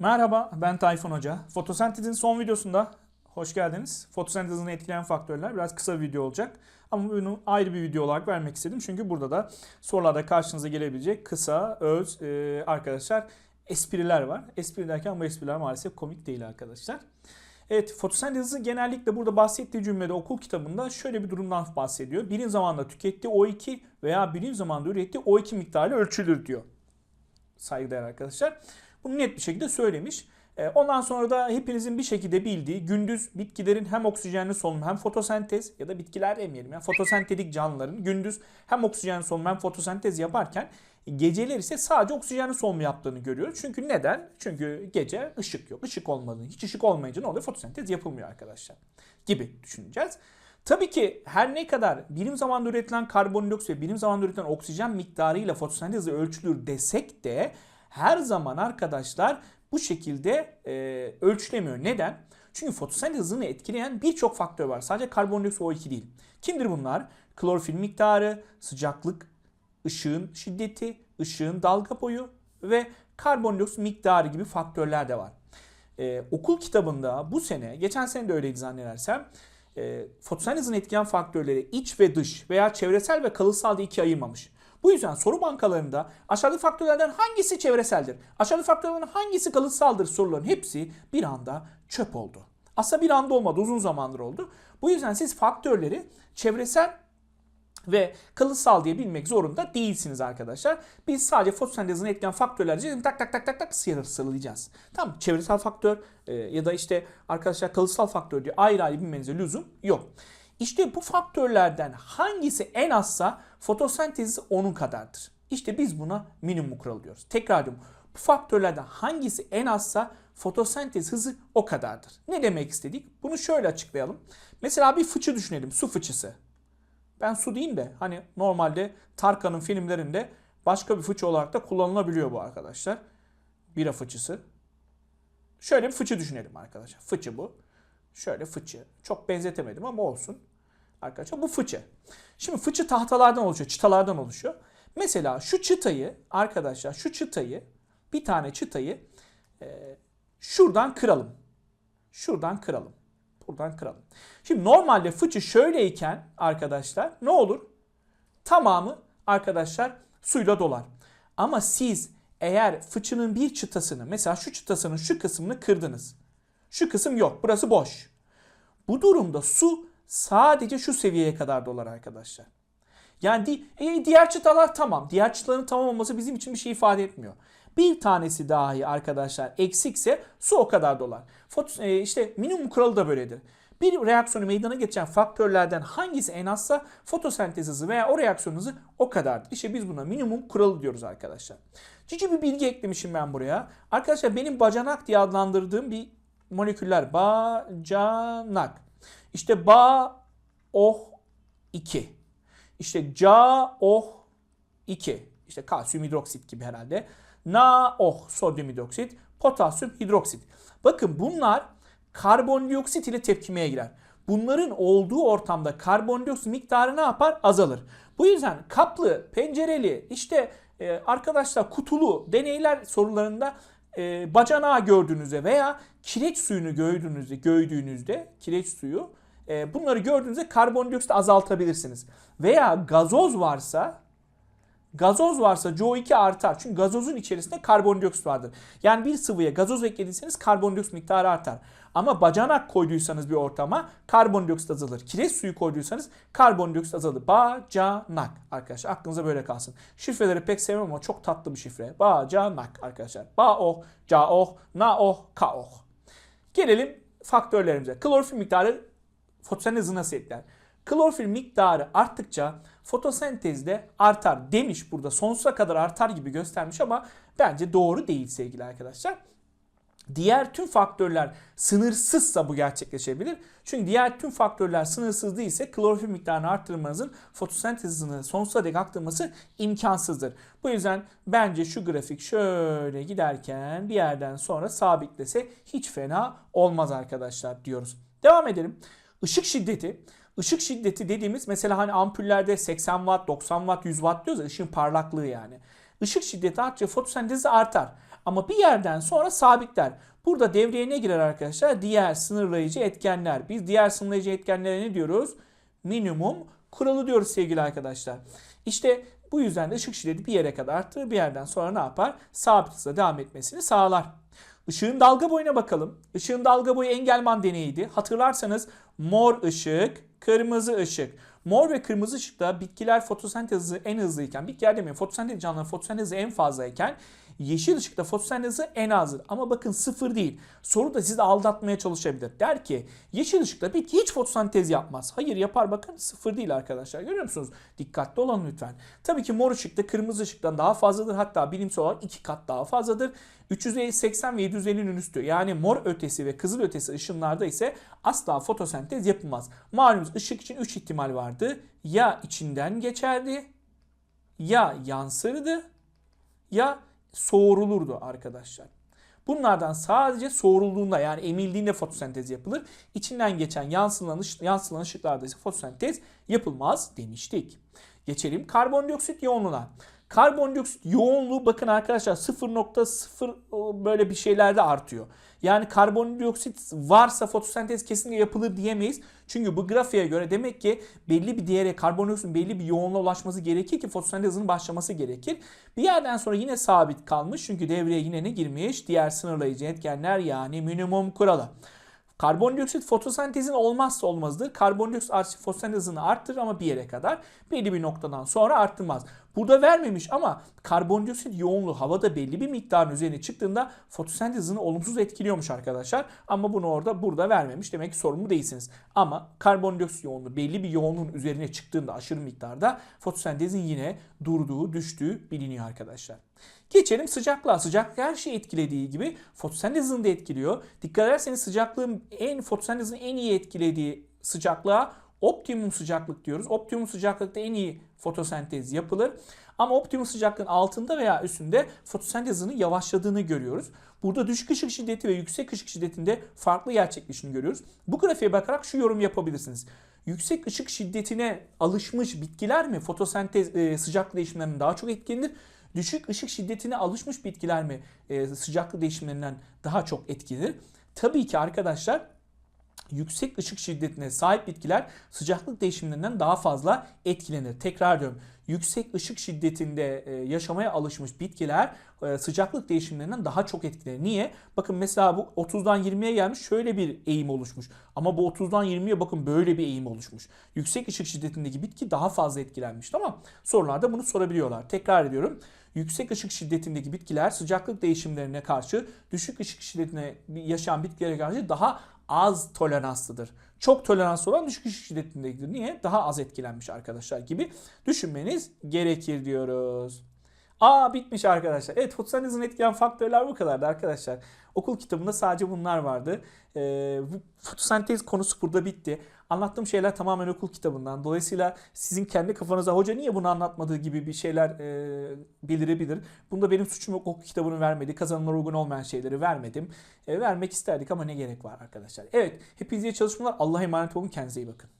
Merhaba, ben Tayfun Hoca. Fotosentezin son videosunda hoş geldiniz. Fotosentezini etkileyen faktörler biraz kısa bir video olacak. Ama bunu ayrı bir video olarak vermek istedim. Çünkü burada da sorularda karşınıza gelebilecek kısa, öz e, arkadaşlar espriler var. Espri derken bu espriler maalesef komik değil arkadaşlar. Evet, fotosentezin genellikle burada bahsettiği cümlede okul kitabında şöyle bir durumdan bahsediyor. Birim zamanda tükettiği O2 veya birim zamanda ürettiği O2 miktarı ölçülür diyor. Saygıdeğer arkadaşlar. Bunu net bir şekilde söylemiş. E, Ondan sonra da hepinizin bir şekilde bildiği gündüz bitkilerin hem oksijenli solunum hem fotosentez ya da bitkiler demeyelim ya fotosentetik canlıların gündüz hem oksijenli solunum hem fotosentez yaparken geceler ise sadece oksijenli solunum yaptığını görüyoruz. Çünkü neden? Çünkü gece ışık yok. Işık olmadığı, hiç ışık olmayınca ne oluyor? Fotosentez yapılmıyor arkadaşlar. Gibi düşüneceğiz. Tabii ki her ne kadar birim zamanda üretilen karbondioksit ve birim zamanda üretilen oksijen miktarıyla fotosentezle ölçülür desek de her zaman arkadaşlar bu şekilde e, ölçülemiyor. Neden? Çünkü fotosentez hızını etkileyen birçok faktör var. Sadece karbondioksit O2 değil. Kimdir bunlar? Klorofil miktarı, sıcaklık, ışığın şiddeti, ışığın dalga boyu ve karbondioksit miktarı gibi faktörler de var. Ee, okul kitabında bu sene, geçen sene de öyleydi zannedersem, e, fotosentezin etkileyen faktörleri iç ve dış veya çevresel ve kalıtsal diye ikiye ayırmamış. Bu yüzden soru bankalarında aşağıdaki faktörlerden hangisi çevreseldir, aşağıdaki faktörlerden hangisi kalıtsaldır soruların hepsi bir anda çöp oldu. Aslında bir anda olmadı, uzun zamandır oldu. Bu yüzden siz faktörleri çevresel ve kalıtsal diye bilmek zorunda değilsiniz arkadaşlar. Biz sadece fotosentezini etkileyen faktörlerce tak tak tak tak tak sıralayacağız. Tamam çevresel faktör e, ya da işte arkadaşlar kalıtsal faktör diye ayrı ayrı bilmenize lüzum yok. İşte bu faktörlerden hangisi en azsa fotosentezi onun kadardır. İşte biz buna minimum kuralı diyoruz. Tekrar diyorum. Bu faktörlerden hangisi en azsa fotosentez hızı o kadardır. Ne demek istedik? Bunu şöyle açıklayalım. Mesela bir fıçı düşünelim. Su fıçısı. Ben su diyeyim de hani normalde Tarkan'ın filmlerinde başka bir fıçı olarak da kullanılabiliyor bu arkadaşlar. Bira fıçısı. Şöyle bir fıçı düşünelim arkadaşlar. Fıçı bu. Şöyle fıçı. Çok benzetemedim ama olsun. Arkadaşlar bu fıçı. Şimdi fıçı tahtalardan oluşuyor, çıtalardan oluşuyor. Mesela şu çıtayı arkadaşlar şu çıtayı bir tane çıtayı e, şuradan kıralım. Şuradan kıralım. Buradan kıralım. Şimdi normalde fıçı şöyleyken arkadaşlar ne olur? Tamamı arkadaşlar suyla dolar. Ama siz eğer fıçının bir çıtasını mesela şu çıtasının şu kısmını kırdınız. Şu kısım yok. Burası boş. Bu durumda su sadece şu seviyeye kadar dolar arkadaşlar. Yani di- e, diğer çıtalar tamam. Diğer çıtaların tamam olması bizim için bir şey ifade etmiyor. Bir tanesi dahi arkadaşlar eksikse su o kadar dolar. Foto, e, işte minimum kuralı da böyledir. Bir reaksiyonu meydana getiren faktörlerden hangisi en azsa fotosentez hızı veya o reaksiyon hızı o kadardır. İşte biz buna minimum kuralı diyoruz arkadaşlar. Cici bir bilgi eklemişim ben buraya. Arkadaşlar benim bacanak diye adlandırdığım bir moleküller bacanak. İşte ba oh 2. İşte ca oh 2. İşte kalsiyum hidroksit gibi herhalde. Na oh sodyum hidroksit, potasyum hidroksit. Bakın bunlar karbondioksit ile tepkimeye girer. Bunların olduğu ortamda karbondioksit miktarı ne yapar? Azalır. Bu yüzden kaplı, pencereli, işte e, arkadaşlar kutulu deneyler sorularında e, bacanağı gördüğünüzde veya kireç suyunu gördüğünüzde, gördüğünüzde kireç suyu e, bunları gördüğünüzde karbondioksit azaltabilirsiniz. Veya gazoz varsa Gazoz varsa CO2 artar. Çünkü gazozun içerisinde karbondioksit vardır. Yani bir sıvıya gazoz eklediyseniz karbondioksit miktarı artar. Ama bacanak koyduysanız bir ortama karbondioksit azalır. Kireç suyu koyduysanız karbondioksit azalır. Bacanak arkadaşlar aklınıza böyle kalsın. Şifreleri pek sevmem ama çok tatlı bir şifre. Bacanak arkadaşlar. Ba oh, ca oh, na oh, ka oh. Gelelim faktörlerimize. Klorofil miktarı fotosentez hızını nasıl etkiler? Klorofil miktarı arttıkça fotosentezde artar demiş burada. Sonsuza kadar artar gibi göstermiş ama bence doğru değil sevgili arkadaşlar. Diğer tüm faktörler sınırsızsa bu gerçekleşebilir. Çünkü diğer tüm faktörler sınırsız değilse klorofil miktarını arttırmanızın fotosentez sonsuza dek arttırması imkansızdır. Bu yüzden bence şu grafik şöyle giderken bir yerden sonra sabitlese hiç fena olmaz arkadaşlar diyoruz. Devam edelim. Işık şiddeti. Işık şiddeti dediğimiz mesela hani ampullerde 80 watt, 90 watt, 100 watt diyoruz ya ışığın parlaklığı yani. Işık şiddeti arttıkça fotosentezi artar. Ama bir yerden sonra sabitler. Burada devreye ne girer arkadaşlar? Diğer sınırlayıcı etkenler. Biz diğer sınırlayıcı etkenlere ne diyoruz? Minimum kuralı diyoruz sevgili arkadaşlar. İşte bu yüzden de ışık şiddeti bir yere kadar arttırır. Bir yerden sonra ne yapar? Sabit hızla devam etmesini sağlar. Işığın dalga boyuna bakalım. Işığın dalga boyu Engelman deneyiydi. Hatırlarsanız mor ışık, kırmızı ışık. Mor ve kırmızı ışıkta bitkiler fotosentez hızı en hızlıyken, bitkiler demeyin fotosentez canlıların fotosentez hızı en fazlayken yeşil ışıkta fotosentez hızı en azdır. Ama bakın sıfır değil. Soru da sizi aldatmaya çalışabilir. Der ki yeşil ışıkta bitki hiç fotosentez yapmaz. Hayır yapar bakın sıfır değil arkadaşlar. Görüyor musunuz? Dikkatli olun lütfen. Tabii ki mor ışıkta kırmızı ışıktan daha fazladır. Hatta bilimsel olarak iki kat daha fazladır. 380 ve 750'nin üstü yani mor ötesi ve kızıl ötesi ışınlarda ise asla fotosentez yapılmaz. Malumunuz ışık için 3 ihtimal vardı. Ya içinden geçerdi, ya yansırdı, ya soğurulurdu arkadaşlar. Bunlardan sadece soğurulduğunda yani emildiğinde fotosentez yapılır. İçinden geçen yansılan, yansılan ışıklarda ise fotosentez yapılmaz demiştik. Geçelim karbondioksit yoğunluğuna. Karbondioksit yoğunluğu bakın arkadaşlar 0.0 böyle bir şeylerde artıyor. Yani karbondioksit varsa fotosentez kesinlikle yapılır diyemeyiz. Çünkü bu grafiğe göre demek ki belli bir değere karbondioksitin belli bir yoğunluğa ulaşması gerekir ki fotosentezin başlaması gerekir. Bir yerden sonra yine sabit kalmış çünkü devreye yine ne girmiş? Diğer sınırlayıcı etkenler yani minimum kuralı. Karbondioksit fotosentezin olmazsa olmazıdır. Karbondioksit artışı fotosentezini arttırır ama bir yere kadar belli bir noktadan sonra arttırmaz. Burada vermemiş ama karbondioksit yoğunluğu havada belli bir miktarın üzerine çıktığında fotosentezini olumsuz etkiliyormuş arkadaşlar. Ama bunu orada burada vermemiş. Demek ki sorumlu değilsiniz. Ama karbondioksit yoğunluğu belli bir yoğunluğun üzerine çıktığında aşırı miktarda fotosentezin yine durduğu, düştüğü biliniyor arkadaşlar. Geçelim sıcaklığa. Sıcaklık her şeyi etkilediği gibi fotosentezini de etkiliyor. Dikkat ederseniz sıcaklığın en fotosentezin en iyi etkilediği sıcaklığa optimum sıcaklık diyoruz. Optimum sıcaklıkta en iyi fotosentez yapılır. Ama optimum sıcaklığın altında veya üstünde fotosentez hızının yavaşladığını görüyoruz. Burada düşük ışık şiddeti ve yüksek ışık şiddetinde farklı gerçekleştiğini görüyoruz. Bu grafiğe bakarak şu yorum yapabilirsiniz. Yüksek ışık şiddetine alışmış bitkiler mi fotosentez e, sıcaklık değişimlerinden daha çok etkilenir? Düşük ışık şiddetine alışmış bitkiler mi e, sıcaklık değişimlerinden daha çok etkilenir? Tabii ki arkadaşlar yüksek ışık şiddetine sahip bitkiler sıcaklık değişimlerinden daha fazla etkilenir. Tekrar diyorum. Yüksek ışık şiddetinde e, yaşamaya alışmış bitkiler e, sıcaklık değişimlerinden daha çok etkilenir. Niye? Bakın mesela bu 30'dan 20'ye gelmiş şöyle bir eğim oluşmuş. Ama bu 30'dan 20'ye bakın böyle bir eğim oluşmuş. Yüksek ışık şiddetindeki bitki daha fazla etkilenmiş. Tamam. Sorularda bunu sorabiliyorlar. Tekrar ediyorum yüksek ışık şiddetindeki bitkiler sıcaklık değişimlerine karşı düşük ışık şiddetine yaşayan bitkilere karşı daha az toleranslıdır. Çok toleranslı olan düşük ışık şiddetindedir. Niye? Daha az etkilenmiş arkadaşlar gibi düşünmeniz gerekir diyoruz. Aa bitmiş arkadaşlar. Evet fotosentezin etkileyen faktörler bu kadardı arkadaşlar. Okul kitabında sadece bunlar vardı. Ee, fotosentez konusu burada bitti. Anlattığım şeyler tamamen okul kitabından. Dolayısıyla sizin kendi kafanıza hoca niye bunu anlatmadığı gibi bir şeyler e, belirebilir. Bunda benim suçum yok. Okul kitabını vermedi. Kazanımlara uygun olmayan şeyleri vermedim. E, vermek isterdik ama ne gerek var arkadaşlar. Evet hepinize çalışmalar. Allah'a emanet olun. Kendinize iyi bakın.